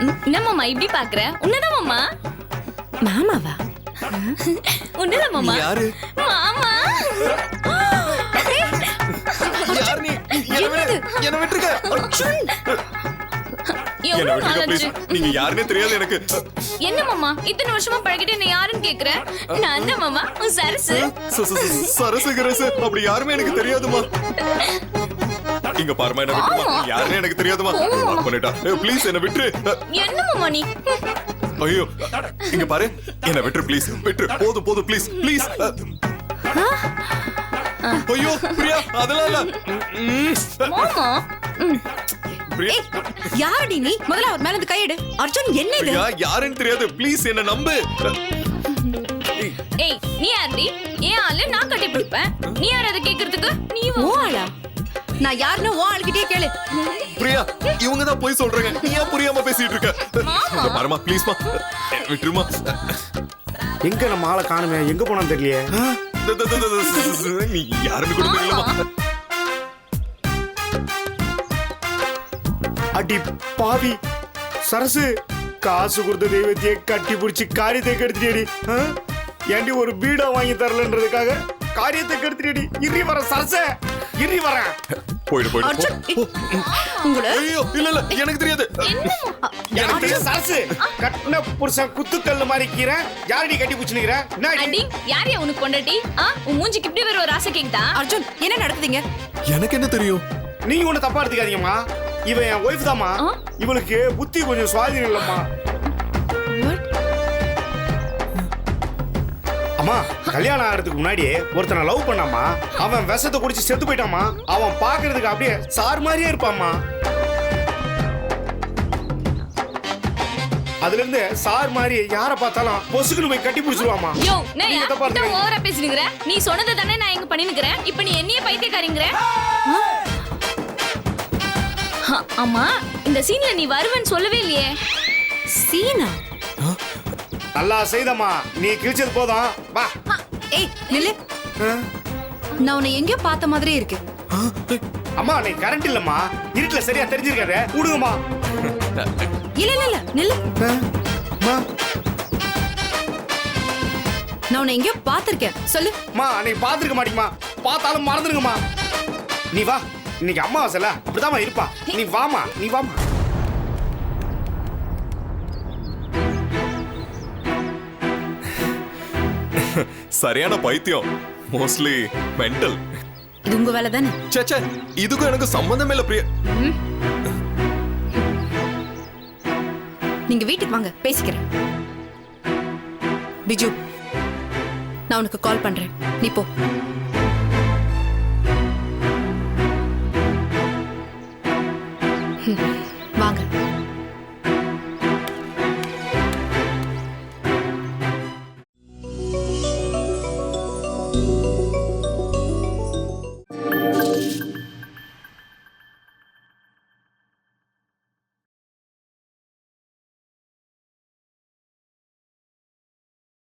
மாமா இப்படி பாக்குற உன்னதான் மாமா மாமாவா? உன்னதான் மாமா யாரு? மாமா? யார் நீ? என்ன விடு என்ன விட்டுருக்க. என்ன எவ்வளவு விட்டுருக்க நாளாச்சு ப்ளீஸ் நீங்க யாருன்னே தெரியாது எனக்கு. என்ன மாமா இத்தனை வருஷமா பழகிட்டு என்ன யாருன்னு கேக்குற? நான் தான் மாமா உன் சரசு சரசு கிரசு. அப்படி யாருமே எனக்கு தெரியாதுமா இங்க பாருமா என்ன விட்டுருமா? ஆமா. யாருன்னே எனக்கு தெரியாதுமா. பண்ணிட்டா. ப்ளீஸ் என்ன விட்டுரு. என்ன மாமா நீ ஐயோ இங்க பாரு. என்ன விட்டுரு ப்ளீஸ் விட்டுரு. போதும் போதும் ப்ளீஸ் ப்ளீஸ் ஐயோ பிரியா அதெல்லாம் இல்ல. மாமா யாரடி நீ? முதல்ல அவர் மேல இருந்து கையெடு அர்ஜுன் என்ன இது? யாருன்னு தெரியாது. ப்ளீஸ் என்ன நம்பு. ஏய். நீ யாருடி? ஏன் ஆளு நான் கட்டி பிடிப்பேன் நீ யார் அதை கேக்குறதுக்கு? நீ ஓ ஆளா? நான் யாருன்னு ஓ ஆளுகிட்டே கேளு. பிரியா இவங்க தான் போய் சொல்றாங்க. நீ ஏன் புரியாம பேசிட்டு இருக்க? பாருமா ப்ளீஸ்மா விட்டுருமா. எங்க நம்ம ஆளை காணுமே? எங்க போனான்னு தெரியலையே. நீ யாருன்னு கூட தெரியலமா அடி பாவி. சரசு காசு கொடுத்த தெய்வத்தையே கட்டி பிடிச்சி காரியத்தை கெடுத்துடி ஏண்டி ஒரு பீடா வாங்கி தரலன்றதுக்காக காரியத்தை கெடுத்துடி இறி வர சரச. இறி வரேன் போயிடு போயிடு. உங்களை? ஐயோ இல்ல இல்ல எனக்கு தெரியாது. எனக்கு தெரியும் சரசு கட்டின புருஷன் குத்துக்கல்லு மாதிரி கீறேன் யாரடி கட்டி பிடிச்சினுக்கிற? அடி யார் உனக்கு கொண்டாட்டி ஆ உன் மூஞ்சிக்கு இப்படி வேற ஒரு ஆசை கேக்குதா? அர்ஜுன் என்ன நடக்குதுங்க? எனக்கு என்ன தெரியும்? நீங்க ஒண்ணு தப்பா எடுத்துக்காதீங்கம்மா. இவன் என் ஒய்ஃப் தாம்மா? இவளுக்கு புத்தி கொஞ்சம் சுவாதீனம் இல்லம்மா. அம்மா கல்யாணம் ஆகிறதுக்கு முன்னாடி ஒருத்தனை லவ் பண்ணாமா அவன் விஷத்தை குடிச்சு செத்து போயிட்டாமா அவன் பாக்குறதுக்கு அப்படியே சார் மாதிரியே இருப்பாம்மா. அதுல இருந்து சார் மாதிரி யார பார்த்தாலும் பொசுக்குன்னு போய் கட்டி பிடிச்சிருவாமா யோ நான். ஓவரா பேசினுங்கிற நீ சொன்னதை தானே நான் இங்க பண்ணினுக்கிறேன் இப்ப நீ என்னையே பைத்தியக்காரிங்கிற? ஆமா இந்த சீன்ல நீ வருவேன்னு சொல்லவே இல்லையே. சீனா? நல்லா செய்தம்மா. நீ கிழிச்சது போதும். வா. ஏய் நில்லு. நான் உன்னை எங்கேயோ பார்த்த மாதிரியே இருக்கு. அம்மா நீ கரண்ட் இல்லம்மா. இருட்டுல சரியா தெரிஞ்சிருக்காரு விடுங்கம்மா இல்ல இல்ல இல்ல நில்லு. நான் உன்னை எங்கேயோ பார்த்திருக்கேன். சொல்லு. அம்மா நீ பாத்துருக்க மாட்டீங்கம்மா. பார்த்தாலும் மறந்துடுங்கம்மா நீ வா. இன்னைக்கு அம்மாவாசைல அப்படிதாம்மா இருப்பா. நீ வாமா நீ வாமா சரியான பைத்தியம். மோஸ்ட்லி மென்டல் இது உங்க வேலை தானே? சேச்சே இதுக்கும் எனக்கு சம்பந்தமே இல்ல பிரியா. நீங்க வீட்டுக்கு வாங்க பேசிக்கிறேன். பிஜு நான் உனக்கு கால் பண்றேன். நீ போ. ம், வாங்க